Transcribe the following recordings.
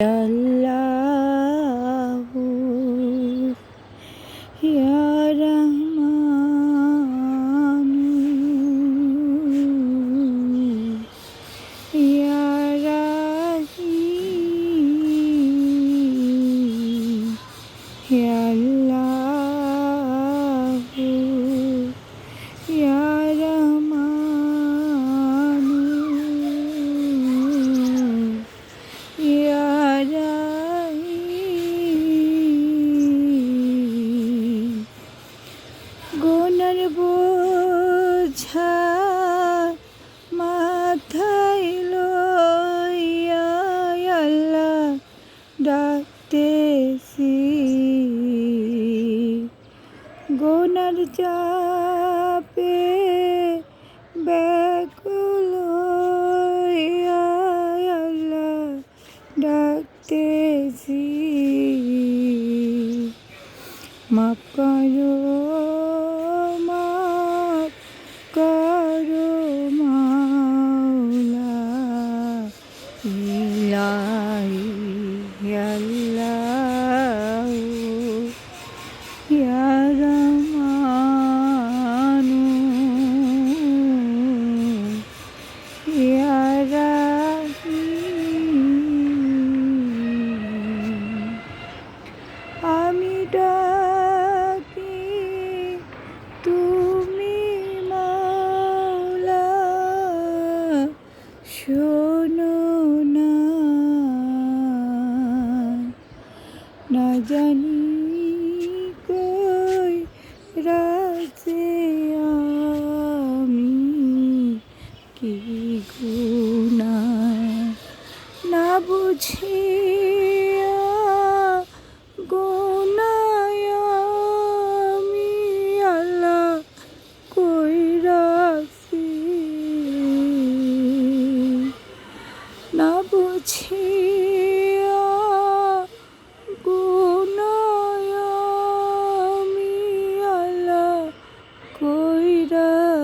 আল্লাহু ডাকতেছি গোনার চাপে ব্যাকুল আল্লাহ ডাকতেছি। মাফ শোনো না না জানি কই রাজে আমি কি গুণা না বুঝিয়া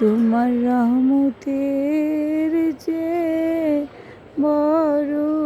তোমার রহমতের যে বড়